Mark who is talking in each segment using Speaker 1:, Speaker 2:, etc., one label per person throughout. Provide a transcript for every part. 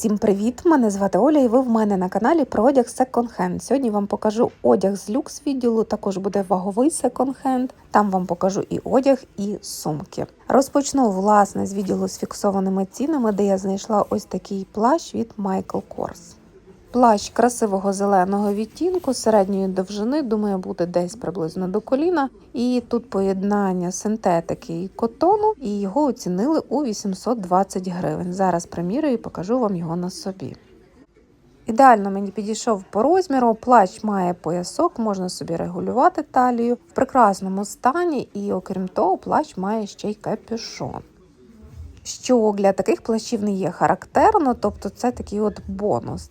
Speaker 1: Усім привіт! Мене звати Оля, і ви в мене на каналі про одяг секонд-хенд. Сьогодні вам покажу одяг з люкс відділу. Також буде ваговий секонд-хенд. Там вам покажу і одяг, і сумки. Розпочну власне з відділу з фіксованими цінами, де я знайшла ось такий плащ від Michael Kors. Плащ красивого зеленого відтінку середньої довжини, думаю, буде десь приблизно до коліна. І тут поєднання синтетики і котону, і його оцінили у 820 гривень. Зараз примірюю і покажу вам його на собі. Ідеально мені підійшов по розміру. Плащ має поясок, можна собі регулювати талію в прекрасному стані, і окрім того, плащ має ще й капюшон. Що для таких плащів не є характерно, тобто це такий от бонус.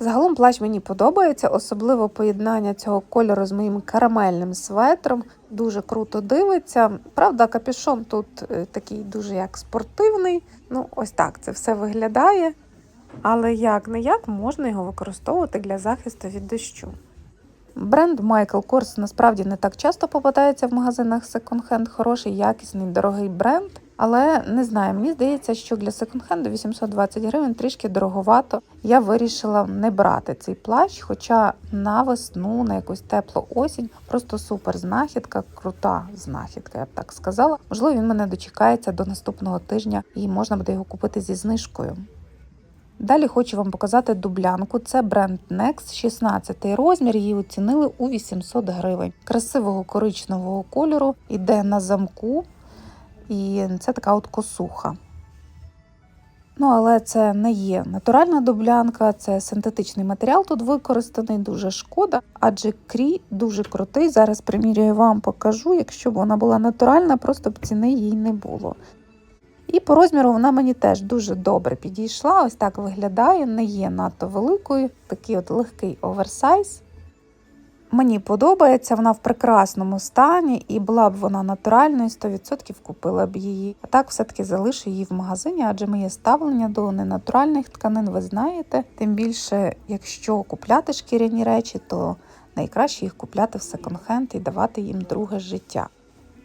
Speaker 1: Загалом плащ мені подобається, особливо поєднання цього кольору з моїм карамельним светром. Дуже круто дивиться. Правда, капюшон тут е, такий дуже як спортивний. Ну, ось так це все виглядає. Але як не як можна його використовувати для захисту від дощу. Бренд Michael Kors насправді не так часто попадається в магазинах секонд-хенд. Хороший, якісний, дорогий бренд. Але не знаю, мені здається, що для секонд-хенду 820 гривень трішки дороговато. Я вирішила не брати цей плащ, хоча на весну, на якусь теплу осінь, просто супер знахідка, крута знахідка, я б так сказала. Можливо, він мене дочекається до наступного тижня і можна буде його купити зі знижкою. Далі хочу вам показати дублянку. Це бренд Next, 16 розмір. Її оцінили у 800 гривень. Красивого коричневого кольору, іде на замку, і це така от косуха. Ну, але це не є натуральна дублянка, це синтетичний матеріал тут використаний, дуже шкода, адже крій дуже крутий. Зараз примірюю вам покажу. Якщо б вона була натуральна, просто б ціни їй не було. І по розміру вона мені теж дуже добре підійшла. Ось так виглядає, не є надто великою, такий от легкий оверсайз. Мені подобається, вона в прекрасному стані, і була б вона натуральною, 100% купила б її. А так все-таки залишу її в магазині, адже моє ставлення до ненатуральних тканин, ви знаєте. Тим більше, якщо купляти шкіряні речі, то найкраще їх купляти в секонд-хенд і давати їм друге життя.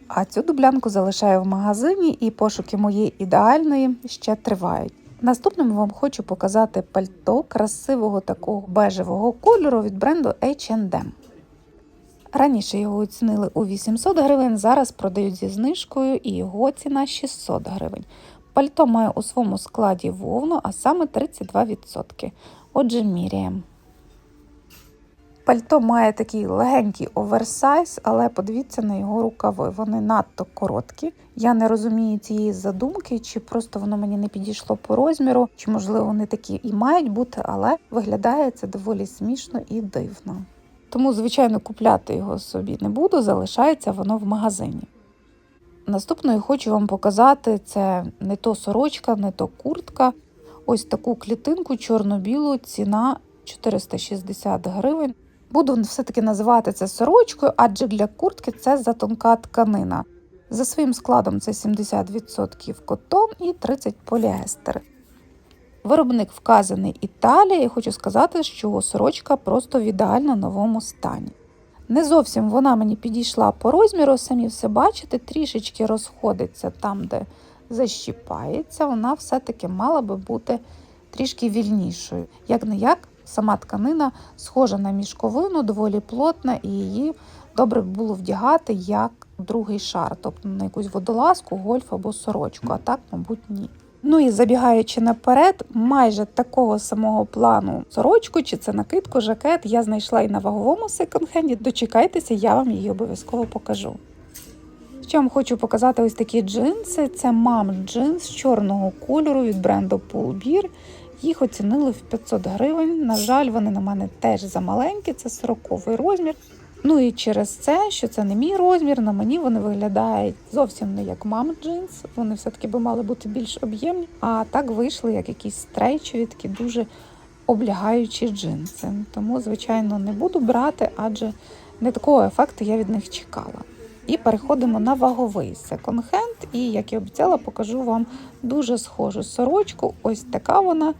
Speaker 1: А цю дублянку залишаю в магазині, і пошуки моєї ідеальної ще тривають. Наступним вам хочу показати пальто красивого такого бежевого кольору від бренду H&M. Раніше його оцінили у 800 гривень, зараз продають зі знижкою і його ціна 600 гривень. Пальто має у своєму складі вовну, а саме 32%. Отже, міряємо. Пальто має такий легенький оверсайз, але подивіться на його рукави. Вони надто короткі. Я не розумію цієї задумки, чи просто воно мені не підійшло по розміру, чи, можливо, вони такі і мають бути, але виглядає це доволі смішно і дивно. Тому, звичайно, купляти його собі не буду, залишається воно в магазині. Наступною хочу вам показати це не то сорочка, не то куртка. Ось таку клітинку чорно-білу, ціна 460 гривень. Буду все-таки називати це сорочкою, адже для куртки це затонка тканина. За своїм складом це 70% котон і 30% поліестер. Виробник вказаний Італія, і хочу сказати, що сорочка просто в ідеально новому стані. Не зовсім вона мені підійшла по розміру, самі все бачите, трішечки розходиться там, де защіпається, вона все-таки мала би бути трішки вільнішою. Як не як, сама тканина схожа на мішковину, доволі плотна, і її добре було вдягати як другий шар, тобто на якусь водолазку, гольф або сорочку, а так, мабуть, ні. Ну і забігаючи наперед, майже такого самого плану сорочку, чи це накидку, жакет я знайшла і на ваговому секонд-хенді. Дочекайтеся, я вам її обов'язково покажу. Що вам хочу показати ось такі джинси. Це мам джинс чорного кольору від бренду Pull Їх оцінили в 500 гривень. На жаль, вони на мене теж замаленькі, це 40 розмір. Ну і через це, що це не мій розмір, на мені вони виглядають зовсім не як мам джинс. Вони все-таки би мали бути більш об'ємні. А так вийшли як якісь стрейчові, такі дуже облягаючі джинси. Тому, звичайно, не буду брати, адже не такого ефекту я від них чекала. І переходимо на ваговий секонд-хенд. І, як і обіцяла, покажу вам дуже схожу сорочку. Ось така вона.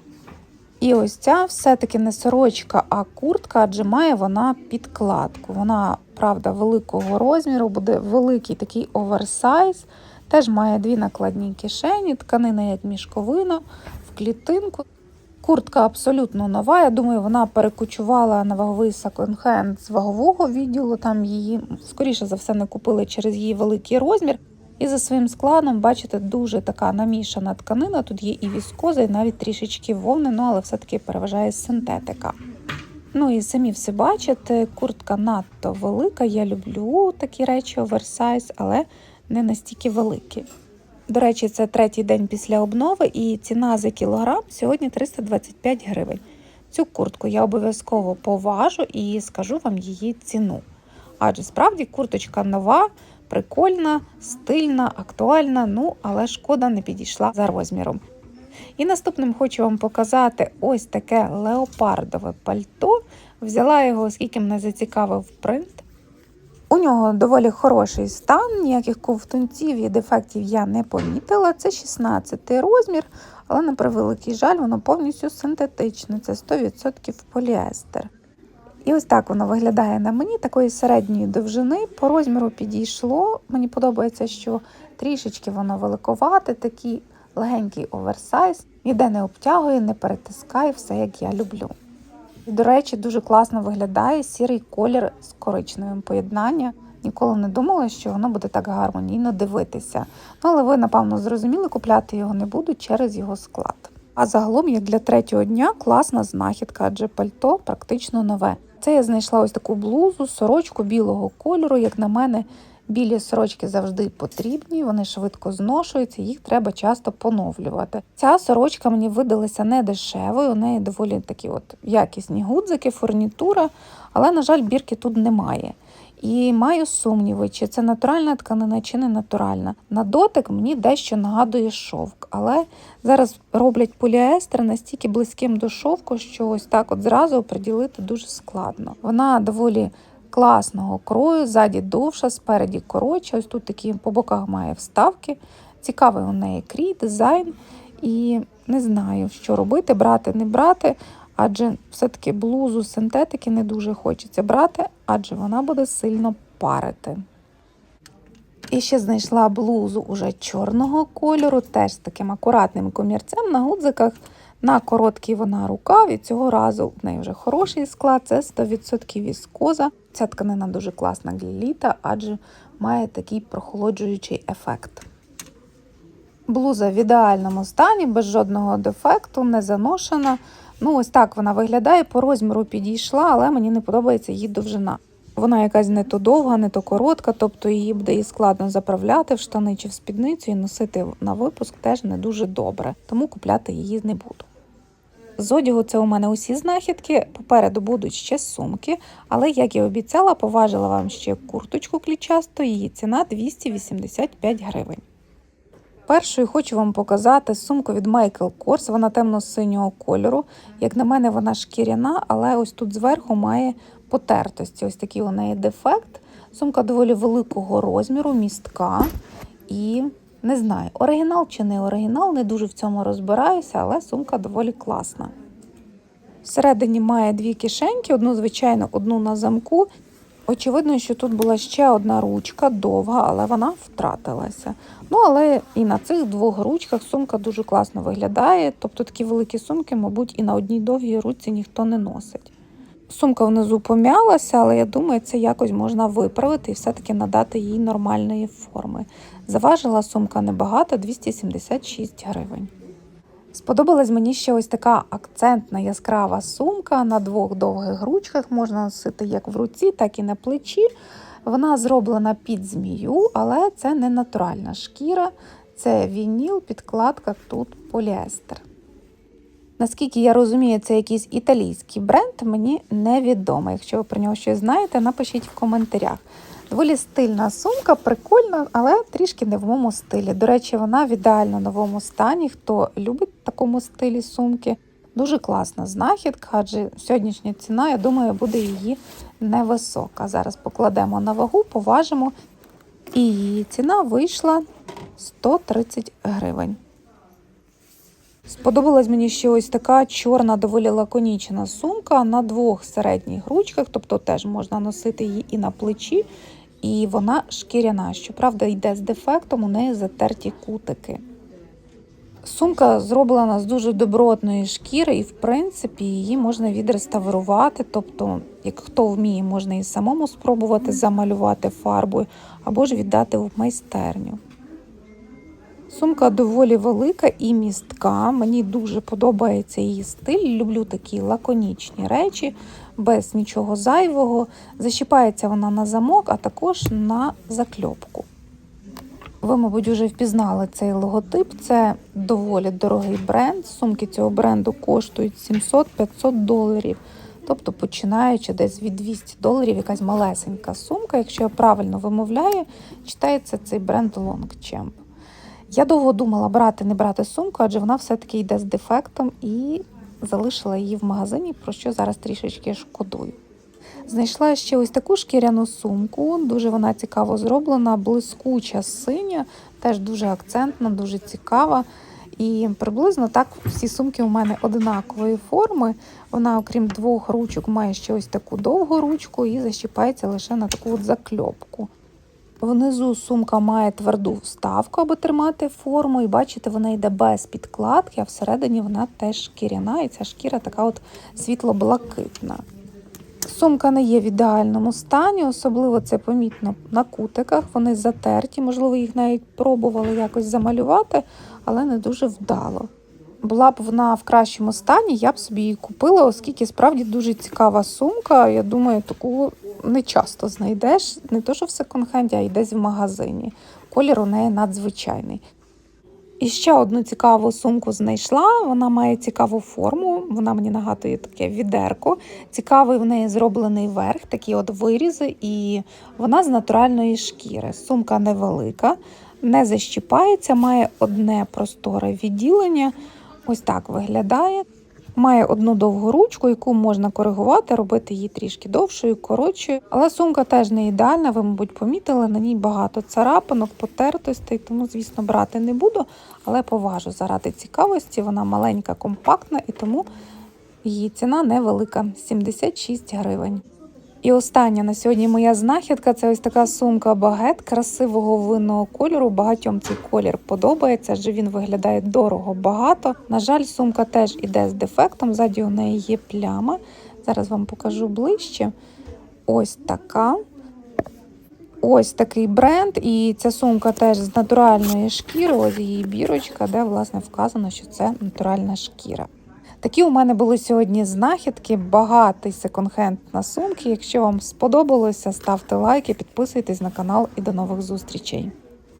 Speaker 1: І ось ця все-таки не сорочка, а куртка, адже має вона підкладку. Вона, правда, великого розміру, буде великий такий оверсайз. Теж має дві накладні кишені, тканина як мішковина в клітинку. Куртка абсолютно нова. Я думаю, вона перекочувала на ваговий секонд-хенд з вагового відділу. Там її, скоріше за все, не купили через її великий розмір. І за своїм складом, бачите, дуже така намішана тканина. Тут є і віскоза, і навіть трішечки вовни, ну але все-таки переважає синтетика. Ну і самі все бачите, куртка надто велика. Я люблю такі речі оверсайз, але не настільки великі. До речі, це третій день після обнови, і ціна за кілограм сьогодні 325 гривень. Цю куртку я обов'язково поважу і скажу вам її ціну. Адже справді курточка нова, прикольна, стильна, актуальна, ну але шкода не підійшла за розміром. І наступним хочу вам показати ось таке леопардове пальто. Взяла його, оскільки мене зацікавив принт. У нього доволі хороший стан, ніяких ковтунців і дефектів я не помітила. Це 16 розмір, але на превеликий жаль, воно повністю синтетичне, це 100% поліестер. І ось так воно виглядає на мені такої середньої довжини. По розміру підійшло. Мені подобається, що трішечки воно великовате, такий легенький оверсайз, ніде не обтягує, не перетискає, все як я люблю. І, до речі, дуже класно виглядає сірий колір з коричневим поєднання. Ніколи не думала, що воно буде так гармонійно дивитися. Ну, але ви, напевно, зрозуміли, купляти його не буду через його склад. А загалом, як для третього дня, класна знахідка, адже пальто практично нове. Це я знайшла ось таку блузу, сорочку білого кольору. Як на мене, білі сорочки завжди потрібні, вони швидко зношуються, їх треба часто поновлювати. Ця сорочка мені видалася не дешевою, у неї доволі такі от якісні гудзики, фурнітура, але, на жаль, бірки тут немає. І маю сумніви, чи це натуральна тканина, чи не натуральна. На дотик мені дещо нагадує шовк, але зараз роблять поліестер настільки близьким до шовку, що ось так от зразу приділити дуже складно. Вона доволі класного крою, ззаді довша, спереді коротша. Ось тут такі по боках має вставки. Цікавий у неї крій, дизайн. І не знаю, що робити, брати, не брати. Адже все-таки блузу синтетики не дуже хочеться брати, адже вона буде сильно парити. І ще знайшла блузу уже чорного кольору, теж з таким акуратним комірцем на гудзиках. На короткий вона рукав, і цього разу в неї вже хороший склад, це 100% віскоза. Ця тканина дуже класна для літа, адже має такий прохолоджуючий ефект. Блуза в ідеальному стані, без жодного дефекту, не заношена. Ну, ось так вона виглядає, по розміру підійшла, але мені не подобається її довжина. Вона якась не то довга, не то коротка, тобто її буде і складно заправляти в штани чи в спідницю і носити на випуск теж не дуже добре, тому купляти її не буду. З одягу це у мене усі знахідки. Попереду будуть ще сумки, але, як і обіцяла, поважила вам ще курточку клічасту, її ціна 285 гривень. Першою хочу вам показати сумку від Michael Kors, вона темно-синього кольору. Як на мене, вона шкіряна, але ось тут зверху має потертості. Ось такий у неї дефект. Сумка доволі великого розміру, містка. І не знаю, оригінал чи не оригінал, не дуже в цьому розбираюся, але сумка доволі класна. Всередині має дві кишеньки, одну, звичайно, одну на замку. Очевидно, що тут була ще одна ручка довга, але вона втратилася. Ну, але і на цих двох ручках сумка дуже класно виглядає. Тобто такі великі сумки, мабуть, і на одній довгій ручці ніхто не носить. Сумка внизу пом'ялася, але я думаю, це якось можна виправити і все-таки надати їй нормальної форми. Заважила сумка небагато 276 гривень. Сподобалась мені ще ось така акцентна яскрава сумка на двох довгих ручках. Можна носити як в руці, так і на плечі. Вона зроблена під змію, але це не натуральна шкіра, це вініл, підкладка тут поліестер. Наскільки я розумію, це якийсь італійський бренд, мені невідомо. Якщо ви про нього щось знаєте, напишіть в коментарях. Доволі стильна сумка, прикольна, але трішки не в моєму стилі. До речі, вона в ідеально новому стані. Хто любить такому стилі сумки, дуже класна знахідка, адже сьогоднішня ціна, я думаю, буде її невисока. Зараз покладемо на вагу, поважимо. І її ціна вийшла 130 гривень. Сподобалась мені ще ось така чорна, доволі лаконічна сумка на двох середніх ручках, тобто теж можна носити її і на плечі, і вона шкіряна. Щоправда, йде з дефектом, у неї затерті кутики. Сумка зроблена з дуже добротної шкіри, і в принципі її можна відреставрувати. Тобто, як хто вміє, можна і самому спробувати замалювати фарбою або ж віддати в майстерню. Сумка доволі велика і містка. Мені дуже подобається її стиль. Люблю такі лаконічні речі, без нічого зайвого. Защіпається вона на замок, а також на закльопку. Ви, мабуть, вже впізнали цей логотип. Це доволі дорогий бренд. Сумки цього бренду коштують 700-500 доларів. Тобто, починаючи десь від 200 доларів, якась малесенька сумка. Якщо я правильно вимовляю, читається цей бренд Longchamp. Я довго думала брати, не брати сумку, адже вона все-таки йде з дефектом і залишила її в магазині, про що зараз трішечки шкодую. Знайшла ще ось таку шкіряну сумку, дуже вона цікаво зроблена, блискуча синя, теж дуже акцентна, дуже цікава. І приблизно так всі сумки у мене однакової форми. Вона, окрім двох ручок, має ще ось таку довгу ручку і защіпається лише на таку от закльопку. Внизу сумка має тверду вставку, аби тримати форму, і бачите, вона йде без підкладки, а всередині вона теж шкіряна, і ця шкіра така от світло-блакитна. Сумка не є в ідеальному стані, особливо це помітно на кутиках. Вони затерті, можливо, їх навіть пробували якось замалювати, але не дуже вдало. Була б вона в кращому стані, я б собі її купила, оскільки справді дуже цікава сумка. Я думаю, таку не часто знайдеш, не то, що в секонд-хенді, а й десь в магазині. Колір у неї надзвичайний. І ще одну цікаву сумку знайшла. Вона має цікаву форму. Вона мені нагадує таке відерко. Цікавий в неї зроблений верх, такі от вирізи, і вона з натуральної шкіри. Сумка невелика, не защіпається, має одне просторе відділення. Ось так виглядає. Має одну довгу ручку, яку можна коригувати, робити її трішки довшою, коротшою. Але сумка теж не ідеальна, ви, мабуть, помітили, на ній багато царапинок, потертостей, тому, звісно, брати не буду, але поважу заради цікавості. Вона маленька, компактна і тому її ціна невелика 76 гривень. І остання на сьогодні моя знахідка це ось така сумка багет красивого винного кольору. Багатьом цей колір подобається, адже він виглядає дорого багато. На жаль, сумка теж іде з дефектом. Ззаді у неї є пляма. Зараз вам покажу ближче. Ось така. Ось такий бренд, і ця сумка теж з натуральної шкіри. Ось її бірочка, де власне вказано, що це натуральна шкіра. Такі у мене були сьогодні знахідки, багатий секонд-хенд на сумки. Якщо вам сподобалося, ставте лайки, підписуйтесь на канал і до нових зустрічей.